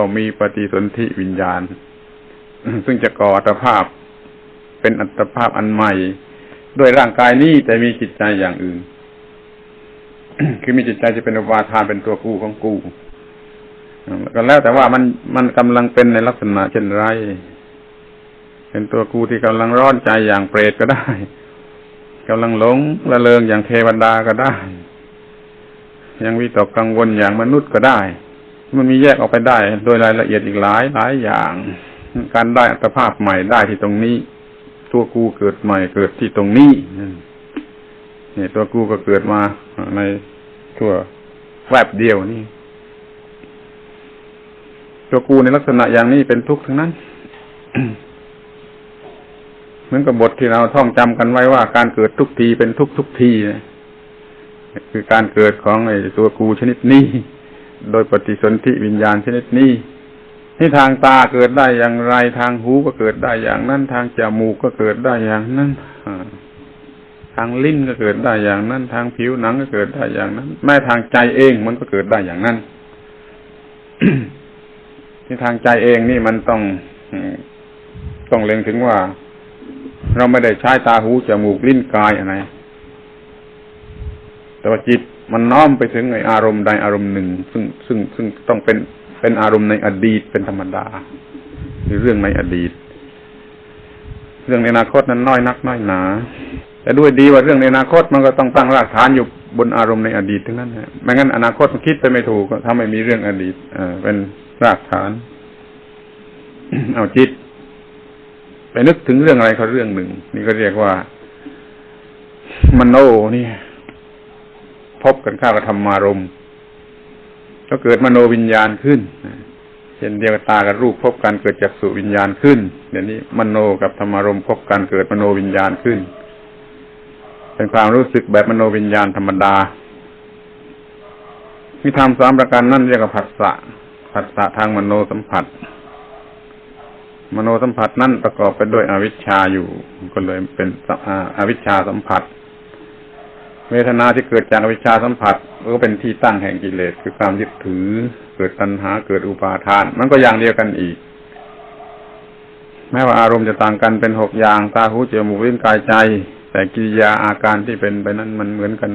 ก็มีปฏิสนธิวิญญาณ ซึ่งจะก่ออัตภาพเป็นอัตภาพอันใหม่ ด้วยร่างกายนี้แต่มีจิตใจอย่างอื่น คือมีจิตใจจะเป็นอุปาทานเป็นตัวกู้ของกู้ก็แล้วแต่ว่ามันมันกำลังเป็นในลักษณะเช่นไร เป็นตัวกูที่กำลังร้อนใจอย่างเปรตก็ได้กำลังหลงละเลงอย่างเทวดาก็ได้ ยังวิตกกังวลอย่างมนุษย์ก็ได้ มันมีแยกออกไปได้ โดยรายละเอียดอีกหลายหลายอย่าง การได้อัตภาพใหม่ได้ที่ตรงนี้ ตัวกูเกิดใหม่เกิดที่ตรงนี้เนี่ยตัวกูก็เกิดมาในทั่วแวบเดียวนี่ ตัวกูในลักษณะอย่างนี้เป็นทุกข์ทั้งนั้นเหมือนกับบทที่เราท่องจำกันไว้ว่าการเกิดทุกทีเป็นทุกทุกทีนะคือการเกิดของไอ้ตัวกูชนิดนี้ โดยปฏิสนธิวิญญาณชนิดนี้ที่ทางตาเกิดได้อย่างไรทางหูก็เกิดได้อย่างนั้น ทางจมูกก็เกิดได้อย่างนั้นทางลิ้นก็เกิดได้อย่างนั้น ทางผิวหนังก็เกิดได้อย่างนั้น แม้ทางใจเองมันก็เกิดได้อย่างนั้นที่ทางใจเองนี่มันต้องต้องเล็งถึงว่า เราไม่ได้ใช้ตาหูจมูกลิ้นกายอะไร แต่ว่าจิตมันน้อมไปถึงไออารมณ์ใดอารมณ์หนึ่ง ซึ่งซึ่งซึ่งต้องเป็นเป็นอารมณ์ในอดีตเป็นธรรมดาหรือเรื่องในอดีต เรื่องในอนาคตนั้นน้อยนักน้อยหนา แต่ด้วยดีว่าเรื่องในอนาคตมันก็ต้องตั้งรากฐานอยู่บนอารมณ์ในอดีตทั้งนั้นนะไม่งั้นอนาคตมันคิดไปไม่ถูกก็ทำให้มีเรื่องอดีตเอเป็นรากฐาน เอาจิต ไปนึกถึงเรื่องอะไรเขาเรื่องหนึ่ง นี่ก็เรียกว่ามโนนี่ พบกันข้ากับธรรมารมก็เกิดมโนวิญญาณขึ้นเช่นเดียวกับตากับรูปพบกันเกิดจากสุวิญญาณขึ้น เดี๋ยวนี้มโนกับธรรมารมพบกันเกิดมโนวิญญาณขึ้น เป็นความรู้สึกแบบมโนวิญญาณธรรมดามีธรรมสามประการนั่นเรียกว่าผัสสะผัสสะทางมโนสัมผัส มโนสัมผัสนั่นประกอบไปด้วยอวิชชาอยู่ก็เลยเป็นอวิชชาสัมผัส เวทนาที่เกิดจากอวิชชาสัมผัสก็เป็นที่ตั้งแห่งกิเลสคือความยึดถือ เกิดตัณหาเกิดอุปาทาน มันก็อย่างเดียวกันอีก แม้ว่าอารมณ์จะต่างกันเป็นหกอย่างตาหูจมูกลิ้นกายใจ แต่กิริยาอาการที่เป็นไปนั้นมันเหมือนกัน